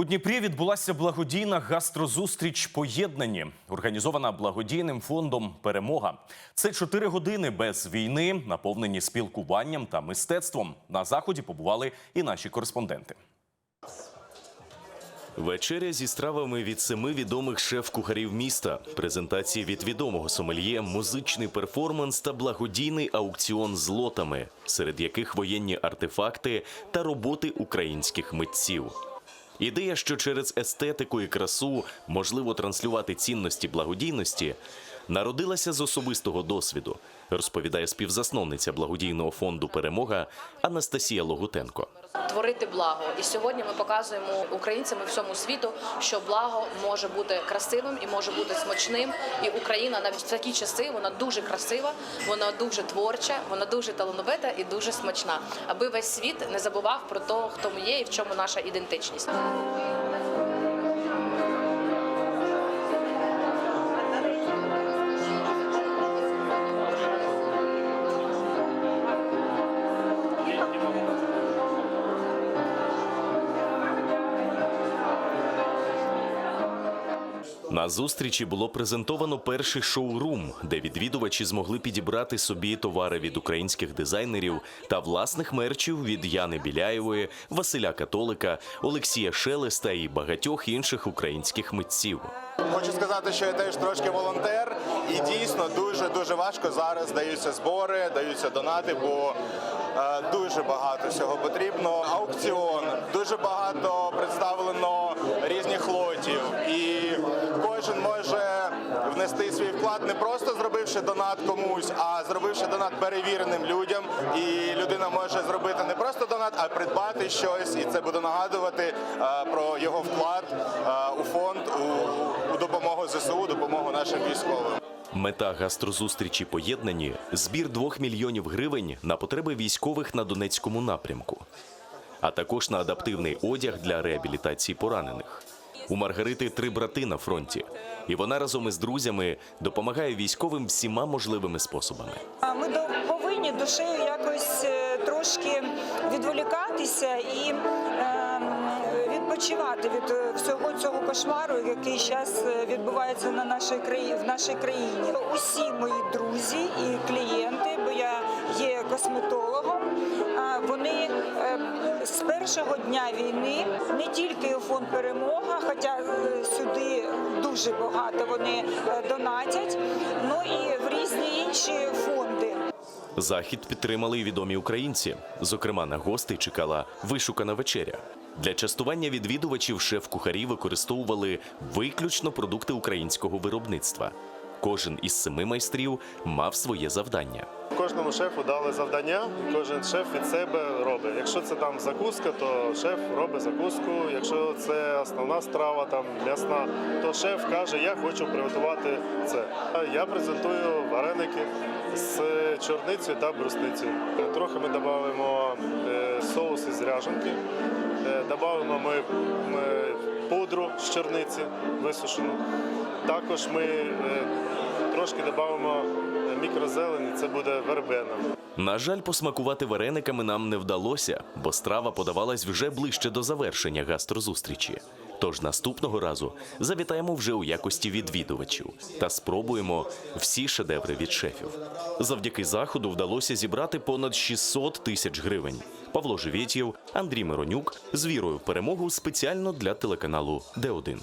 У Дніпрі відбулася благодійна гастрозустріч поєднані, організована благодійним фондом Перемога. Це чотири години без війни, наповнені спілкуванням та мистецтвом. На заході побували і наші кореспонденти. Вечеря зі стравами від семи відомих шеф-кухарів міста, презентації від відомого сомельє, музичний перформанс та благодійний аукціон з лотами, серед яких воєнні артефакти та роботи українських митців. Ідея, що через естетику і красу можливо транслювати цінності благодійності, народилася з особистого досвіду, розповідає співзасновниця благодійного фонду Перемога Анастасія Логутенко. Творити благо. І сьогодні ми показуємо українцям і всьому світу, що благо може бути красивим і може бути смачним. І Україна навіть в такі часи вона дуже красива, вона дуже творча, вона дуже талановита і дуже смачна. Аби весь світ не забував про те, хто ми є і в чому наша ідентичність. На зустрічі було презентовано перший шоурум, де відвідувачі змогли підібрати собі товари від українських дизайнерів та власних мерчів від Яни Біляєвої, Василя Католика, Олексія Шелеста і багатьох інших українських митців. Хочу сказати, що я теж трошки волонтер, і дійсно дуже дуже важко зараз даються збори, даються донати, бо е, дуже багато всього потрібно. Аукціон дуже багато представлено різних лотів, і кожен може внести свій вклад не просто зробивши донат комусь, а зробивши донат перевіреним людям. І людина може зробити не просто донат, а придбати щось, і це буде нагадувати е, про його вклад е, у фонд у, допомогу ЗСУ, допомогу нашим військовим. Мета гастрозустрічі поєднані збір двох мільйонів гривень на потреби військових на Донецькому напрямку, а також на адаптивний одяг для реабілітації поранених. У Маргарити три брати на фронті, і вона разом із друзями допомагає військовим всіма можливими способами. Ми повинні душею якось е, трошки відволікатися і ем, відпочивати від е, всього цього кошмару, який зараз відбувається на нашій країні в нашій країні. Усі мої друзі і клієнти, бо я є косметологом. З першого дня війни не тільки фонд перемога, хоча е, сюди дуже багато вони е, донатять, ну і в різні інші фонди. Захід підтримали й відомі українці. Зокрема, на гостей чекала вишукана вечеря. Для частування відвідувачів шеф-кухарі використовували виключно продукти українського виробництва. Кожен із семи майстрів мав своє завдання. Кожному шефу дали завдання, кожен шеф від себе робить. Якщо це там закуска, то шеф робить закуску. Якщо це основна страва, там м'ясна, то шеф каже, я хочу приготувати це. Я презентую вареники з чорницею та брусницею. Трохи ми додаємо е, соус із ряженки, е, додаємо ми, пудру з чорниці висушену. Також ми е, трошки додаємо мікрозелені, це буде вербена. На жаль, посмакувати варениками нам не вдалося, бо страва подавалась вже ближче до завершення гастрозустрічі. Тож наступного разу завітаємо вже у якості відвідувачів та спробуємо всі шедеври від шефів. Завдяки заходу вдалося зібрати понад 600 тисяч гривень. Павло Живєтєв, Андрій Миронюк з вірою в перемогу спеціально для телеканалу Д1.